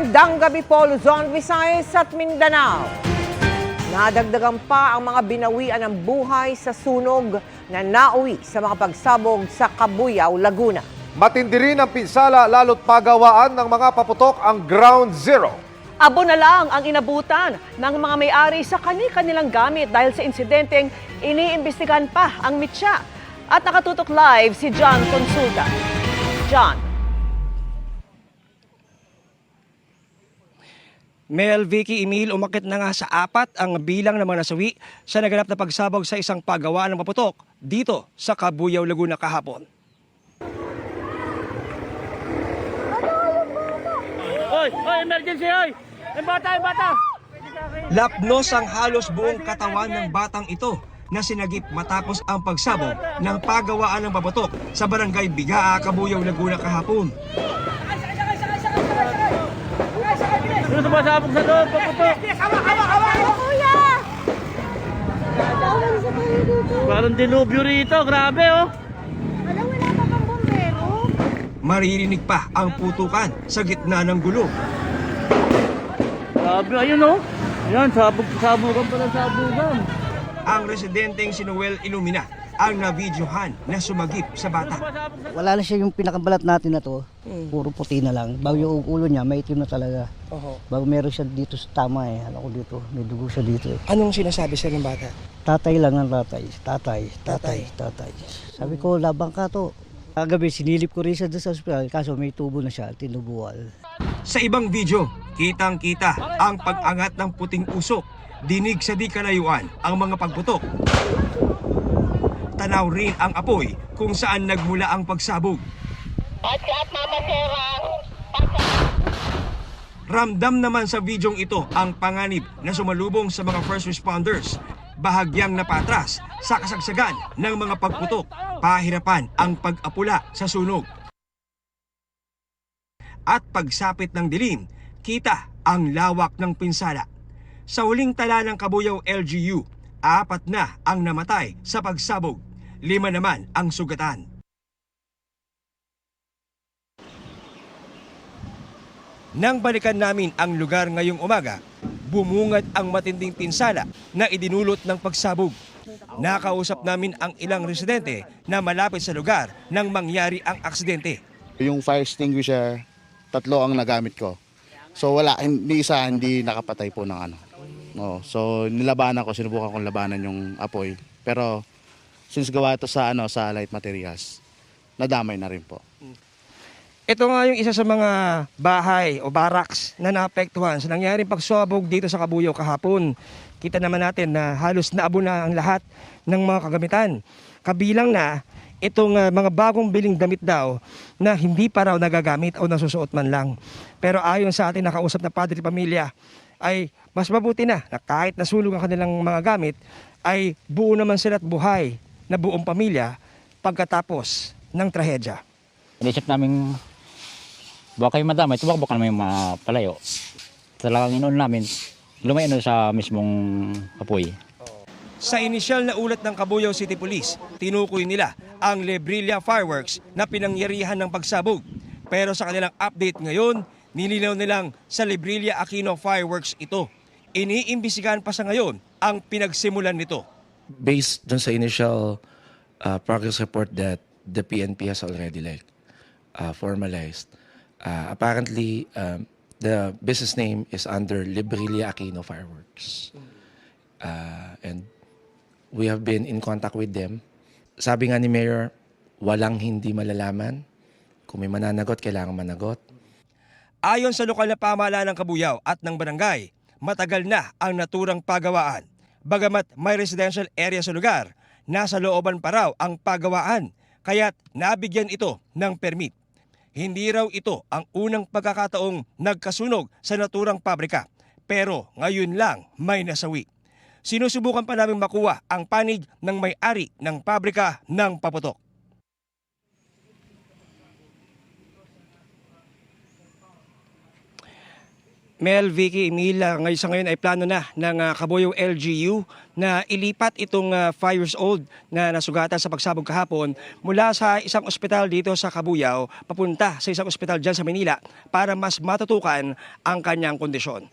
Magandang gabi po Luzon, Visayas at Mindanao. Nadagdagan pa ang mga binawian ng buhay sa sunog na nauwi sa mga pagsabog sa Cabuyao, Laguna. Matindi rin ang pinsala lalo't pagawaan ng mga paputok ang ground zero. Abo na lang ang inabutan ng mga may-ari sa kani-kanilang gamit dahil sa insidenteng iniimbestigahan pa ang mitya. At nakatutok live si John Consulta. John. Mel Vicky Emil umakit na nga sa apat ang bilang ng mga nasawi sa naganap na pagsabog sa isang pagawaan ng paputok dito sa Cabuyao, Laguna kahapon. Oy, oy, emergency, oy! Yung bata, yung bata! Lapnos ang halos buong katawan ng batang ito na sinagip matapos ang pagsabog ng pagawaan ng paputok sa barangay Bigaa, Cabuyao, Laguna kahapon. Sino sumasabog sa loob? Paputok! Parang dilubyo rito, grabe oh! Maririnig pa ang putukan sa gitna ng gulo. Grabe, ayun oh! Ayan, sabog, sabugan pala, sabugan. Ang residenteng si Noel Ilumina ang nabidyohan na sumagip sa bata. Wala na siya yung pinakabalat natin na to. Puro puti na lang. Bago yung ulo niya, may itim na talaga. Bago meron siya dito sa tama eh. Alam ko dito, may dugo siya dito eh. Anong sinasabi sa ng bata? Tatay lang ang tatay. Tatay, tatay, tatay. Sabi ko, labang ka to. Kagabi, sinilip ko rin siya doon sa ospital. Kaso may tubo na siya, tinubual. Sa ibang video, kitang-kita ang pag-angat ng puting usok. Dinig sa di kalayuan ang mga pagputok. Tanaw rin ang apoy kung saan nagmula ang pagsabog. Ramdam naman sa videong ito ang panganib na sumalubong sa mga first responders. Bahagyang napatras sa kasagsagan ng mga pagputok. Pahirapan ang pag-apula sa sunog. At pagsapit ng dilim, kita ang lawak ng pinsala. Sa huling tala ng Kabuyao LGU, apat na ang namatay sa pagsabog. Lima naman ang sugatan. Nang balikan namin ang lugar ngayong umaga, bumungad ang matinding pinsala na idinulot ng pagsabog. Nakausap namin ang ilang residente na malapit sa lugar nang mangyari ang aksidente. Yung fire extinguisher, tatlo ang nagamit ko. So wala, hindi isa hindi nakapatay po ng ano. No, so nilabanan ko, sinubukan kong labanan yung apoy. Pero since gawa ito sa ano sa light materials, nadamay na rin po. Ito nga yung isa sa mga bahay o barracks na naapektuhan sa nangyaring pagsabog dito sa Kabuyao kahapon. Kita naman natin na halos naabo na ang lahat ng mga kagamitan. Kabilang na itong ah, mga bagong biling damit daw na hindi pa raw nagagamit o nasusuot man lang. Pero ayon sa ating nakausap na padre pamilya, ay mas mabuti na na kahit nasunog ang kanilang mga gamit, ay buo naman sila at buhay na buong pamilya pagkatapos ng trahedya. Inisip namin, baka kayo madamay, tumakbo ka naman yung mga palayo. Talagang inoon namin, lumayo na sa mismong apoy. Sa inisyal na ulat ng Cabuyao City Police, tinukoy nila ang Lebrilla Fireworks na pinangyarihan ng pagsabog. Pero sa kanilang update ngayon, nilinaw nilang sa Lebrilla Aquino Fireworks ito. Iniimbisigan pa sa ngayon ang pinagsimulan nito. Based dun sa initial uh, progress report that the PNP has already like uh, formalized, uh, apparently um, the business name is under Librilia Aquino Fireworks. Uh, and we have been in contact with them. Sabi nga ni Mayor, walang hindi malalaman. Kung may mananagot, kailangan managot. Ayon sa lokal na pamahalaan ng Kabuyao at ng barangay, matagal na ang naturang pagawaan. Bagamat may residential area sa lugar, nasa looban pa raw ang pagawaan, kaya't nabigyan ito ng permit. Hindi raw ito ang unang pagkakataong nagkasunog sa naturang pabrika, pero ngayon lang may nasawi. Sinusubukan pa namin makuha ang panig ng may-ari ng pabrika ng paputok. Mel, Vicky, Emila, ngayon sa ngayon ay plano na ng uh, Kabuyong LGU na ilipat itong 5 years old na nasugatan sa pagsabog kahapon mula sa isang ospital dito sa Kabuyao papunta sa isang ospital dyan sa Manila para mas matutukan ang kanyang kondisyon.